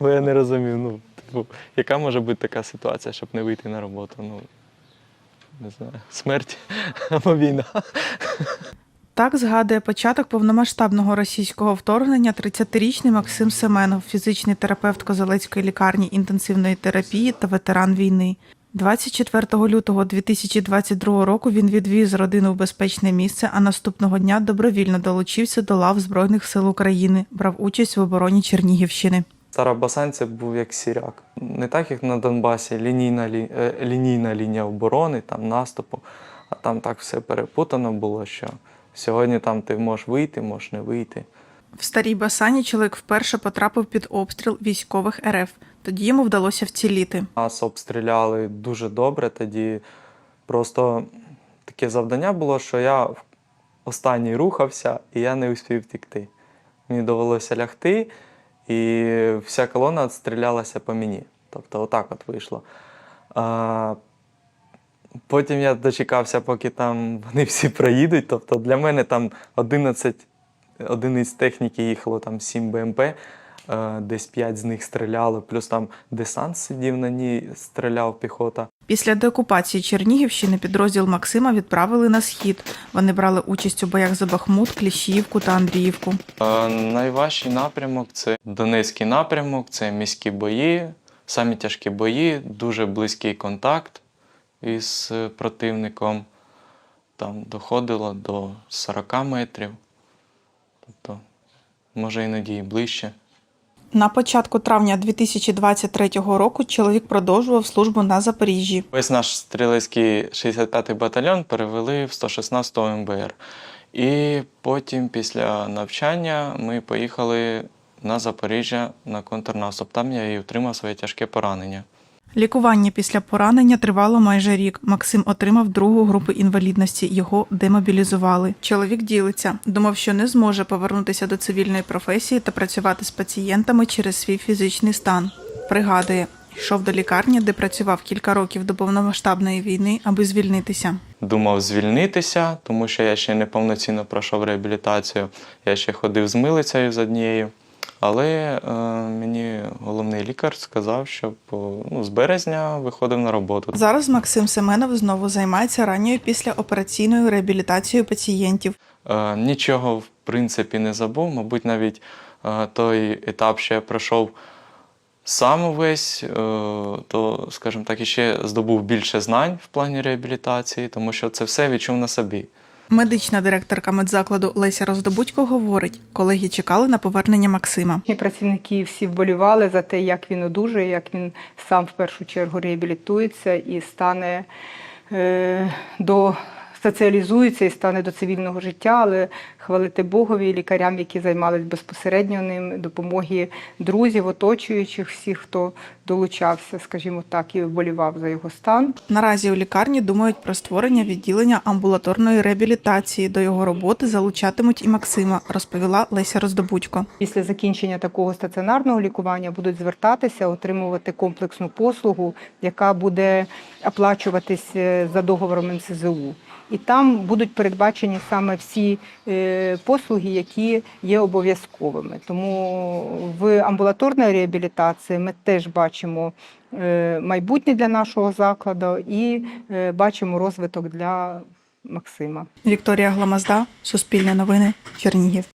Бо я не розумів, ну, типу, яка може бути така ситуація, щоб не вийти на роботу? Ну, не знаю, смерть або війна. Так згадує початок повномасштабного російського вторгнення 30-річний Максим Семенов, фізичний терапевт Козелецької лікарні інтенсивної терапії та ветеран війни. 24 лютого 2022 року він відвіз родину в безпечне місце, а наступного дня добровільно долучився до лав Збройних сил України, брав участь в обороні Чернігівщини. Старобасан це був як сіряк. Не так, як на Донбасі, лінійна, лі- е, лінійна лінія оборони, там наступу, а там так все перепутано було, що сьогодні там ти можеш вийти, можеш не вийти. В старій Басані чоловік вперше потрапив під обстріл військових РФ. Тоді йому вдалося вціліти. Нас обстріляли дуже добре. Тоді просто таке завдання було, що я в- останній рухався і я не успів втекти. Мені довелося лягти, і вся колона відстрілялася по мені. Тобто, отак от вийшло. А, потім я дочекався, поки там вони всі проїдуть. Тобто для мене там 11 одиниць техніки їхало там 7 БМП, десь 5 з них стріляло, плюс там десант сидів на ній, стріляв піхота. Після деокупації Чернігівщини підрозділ Максима відправили на схід. Вони брали участь у боях за Бахмут, Кліщіївку та Андріївку. Е, Найважчий напрямок це Донецький напрямок, це міські бої, самі тяжкі бої, дуже близький контакт із е, противником. Там доходило до 40 метрів, тобто, може іноді і ближче. На початку травня 2023 року чоловік продовжував службу на Запоріжжі. Весь наш стрілецький 65-й батальйон перевели в 116-го МБР. І потім, після навчання, ми поїхали на Запоріжжя на контрнаступ. Там я і отримав своє тяжке поранення. Лікування після поранення тривало майже рік. Максим отримав другу групу інвалідності. Його демобілізували. Чоловік ділиться, думав, що не зможе повернутися до цивільної професії та працювати з пацієнтами через свій фізичний стан. Пригадує, йшов до лікарні, де працював кілька років до повномасштабної війни, аби звільнитися. Думав звільнитися, тому що я ще не повноцінно пройшов реабілітацію. Я ще ходив з милицею з однією. Але е, мені лікар сказав, щоб ну, з березня виходив на роботу. Зараз Максим Семенов знову займається ранньою післяопераційною реабілітацією пацієнтів. Е, нічого, в принципі, не забув. Мабуть, навіть е, той етап, я пройшов сам увесь, е, то, скажімо так, іще здобув більше знань в плані реабілітації, тому що це все відчув на собі. Медична директорка медзакладу Леся Роздобудько говорить, колеги чекали на повернення Максима. І працівники всі вболівали за те, як він одужує, як він сам в першу чергу реабілітується і стане е, до соціалізується і стане до цивільного життя, але хвалити Богові, лікарям, які займалися безпосередньо ним, допомоги друзів, оточуючих, всіх, хто долучався, скажімо так, і вболівав за його стан. Наразі у лікарні думають про створення відділення амбулаторної реабілітації. До його роботи залучатимуть і Максима, розповіла Леся Роздобудько. Після закінчення такого стаціонарного лікування будуть звертатися, отримувати комплексну послугу, яка буде оплачуватись е, за договором НСЗУ. І там будуть передбачені саме всі е, послуги, які є обов'язковими. Тому в амбулаторній реабілітації ми теж бачимо е, майбутнє для нашого закладу і е, бачимо розвиток для Максима. Вікторія Гламазда, Суспільне новини, Чернігів.